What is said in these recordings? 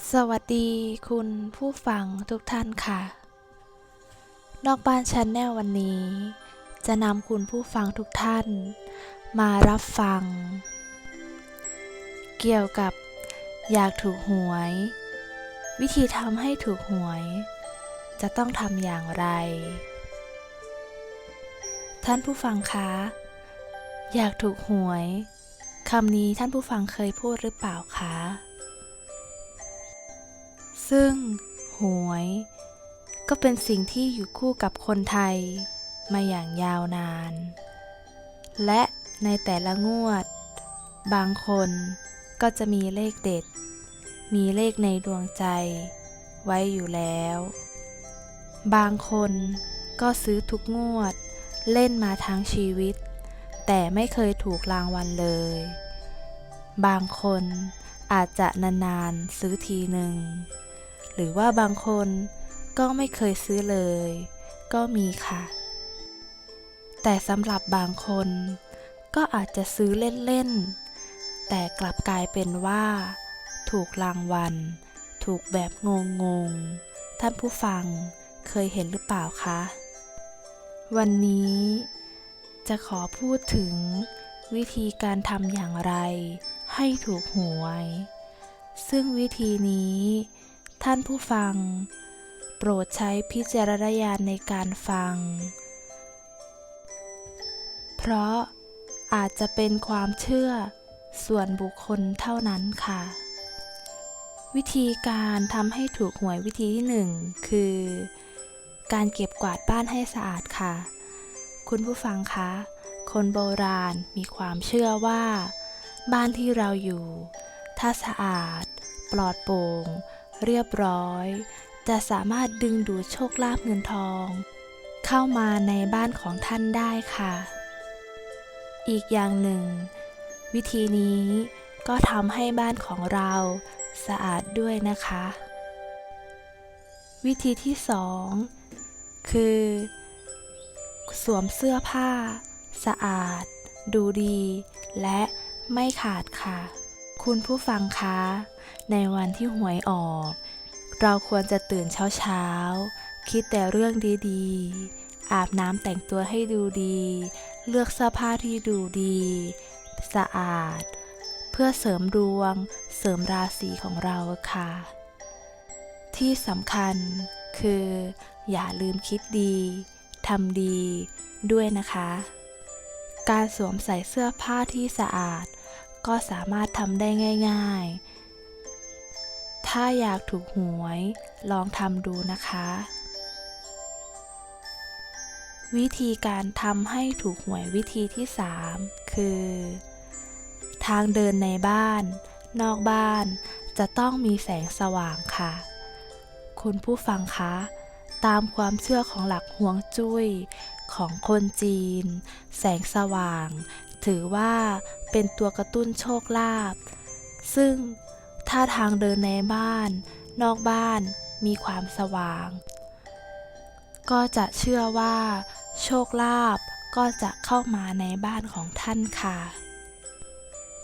สวัสดีคุณผู้ฟังทุกท่านค่ะ นอกบ้านชันแนลวันนี้ จะนำคุณผู้ฟังทุกท่าน มารับฟัง เกี่ยวกับอยากถูกหวย วิธีทำให้ถูกหวย จะต้องทำอย่างไร ท่านผู้ฟังคะ อยากถูกหวยคำนี้ท่านผู้ฟังเคยพูดหรือเปล่าคะ ซึ่ง หวย ก็เป็นสิ่งที่อยู่คู่กับคนไทย มาอย่างยาวนาน และในแต่ละงวด บางคนก็จะมีเลขเด็ด มีเลขในดวงใจ ไว้อยู่แล้ว บางคนก็ซื้อทุกงวด เล่นมาทั้งชีวิต แต่ไม่เคยถูกรางวัลเลย บางคนอาจจะนานๆซื้อทีหนึ่ง หรือว่าบางคนก็ไม่เคยซื้อเลย ก็มีค่ะ แต่สำหรับบางคน ก็อาจจะซื้อเล่นๆ แต่กลับกลายเป็นว่า ถูกรางวัล ถูกแบบงงๆ ท่านผู้ฟังเคยเห็นหรือเปล่าคะ วันนี้จะขอพูดถึงวิธีการทำอย่างไรให้ถูกหวย ซึ่งวิธีนี้ ท่านผู้ฟัง โปรดใช้พิจารณญาณในการฟัง เพราะอาจจะเป็นความเชื่อส่วนบุคคลเท่านั้นค่ะ วิธีการทำให้ถูกหวยวิธีที่หนึ่งคือ การเก็บกวาดบ้านให้สะอาดค่ะ คุณผู้ฟังคะ คนโบราณมีความเชื่อว่า บ้านที่เราอยู่ ถ้าสะอาด ปลอดโปร่ง เรียบร้อย จะสามารถดึงดูดโชคลาภเงินทอง เข้ามาในบ้านของท่านได้ค่ะ อีกอย่างหนึ่ง วิธีนี้ก็ทำให้บ้านของเราสะอาดด้วยนะคะ วิธีที่สองคือ สวมเสื้อผ้า สะอาด ดูดี และไม่ขาดค่ะ คุณผู้ฟังคะ ในวันที่หวยออก เราควรจะตื่นเช้าๆ คิดแต่เรื่องดีๆ อาบน้ำแต่งตัวให้ดูดี เลือกเสื้อผ้าที่ดูดี สะอาด เพื่อเสริมดวง เสริมราศีของเราค่ะ ที่สำคัญคือ อย่าลืมคิดดีทำดีด้วยนะคะ การสวมใส่เสื้อผ้าที่สะอาด ก็สามารถทำได้ง่าย ๆ ถ้าอยากถูกหวย ลองทำดูนะคะ วิธีการทำให้ถูกหวยวิธีที่ 3 คือ ทางเดินในบ้าน นอกบ้านจะต้องมีแสงสว่างค่ะ คุณผู้ฟังคะ ตามความเชื่อของหลักห่วงจุ้ยของคนจีน แสงสว่าง ถือว่าเป็นตัวกระตุ้นโชคลาภซึ่งถ้าทางเดินในบ้าน นอกบ้านมีความสว่าง ก็จะเชื่อว่า โชคลาภก็จะเข้ามาในบ้านของท่านค่ะ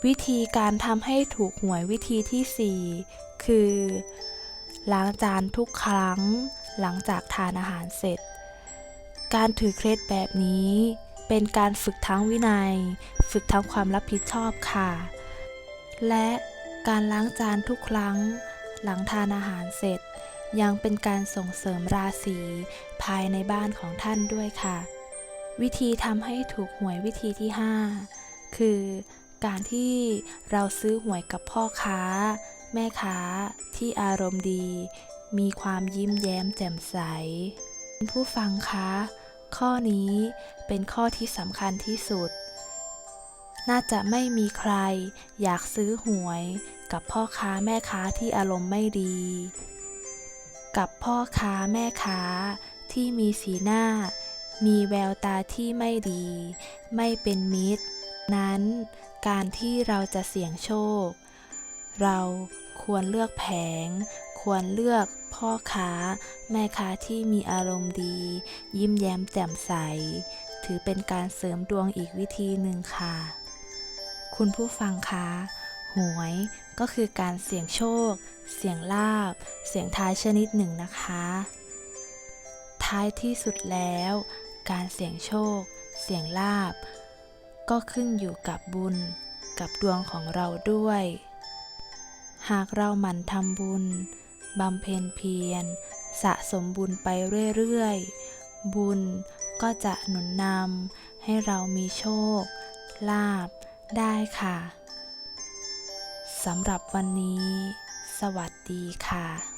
วิธีการทำให้ถูกหวยวิธีที่ 4 คือล้างจานทุกครั้งหลังจากทานอาหารเสร็จ การถือเคล็ดแบบนี้ เป็นการฝึกทั้งวินัย ฝึกทั้งความรับผิดชอบค่ะ และการล้างจานทุกครั้ง หลังทานอาหารเสร็จ ยังเป็นการส่งเสริมราศีภายในบ้านของท่านด้วยค่ะ วิธีทำให้ถูกหวยวิธีที่ 5 คือการที่เราซื้อหวยกับพ่อค้า แม่ค้าที่อารมณ์ดี มีความยิ้มแย้มแจ่มใสผู้ฟังคะ ข้อนี้เป็นข้อที่สำคัญที่สุด น่าจะไม่มีใครอยากซื้อหวยกับพ่อค้าแม่ค้าที่อารมณ์ไม่ดี กับพ่อค้าแม่ค้าที่มีสีหน้า มีแววตาที่ไม่ดี ไม่เป็นมิตร นั้นการที่เราจะเสี่ยงโชค เราควรเลือกแผง ควรเลือก พ่อค้า แม่ค้าที่มีอารมณ์ดี ยิ้มแย้มแจ่มใส ถือเป็นการเสริมดวงอีกวิธีหนึ่งค่ะ คุณผู้ฟังคะหวยก็คือการเสี่ยงโชค เสี่ยงลาบ เสี่ยงทายชนิดหนึ่งนะคะ ท้ายที่สุดแล้ว การเสี่ยงโชค เสี่ยงลาบ ก็ขึ้นอยู่กับบุญ กับดวงของเราด้วย หากเราหมั่นทำบุญ บำเพ็ญเพียร สะสมบุญไปเรื่อยๆ บุญก็จะหนุนนำให้เรามีโชค ลาบได้ค่ะ สำหรับวันนี้ สวัสดีค่ะ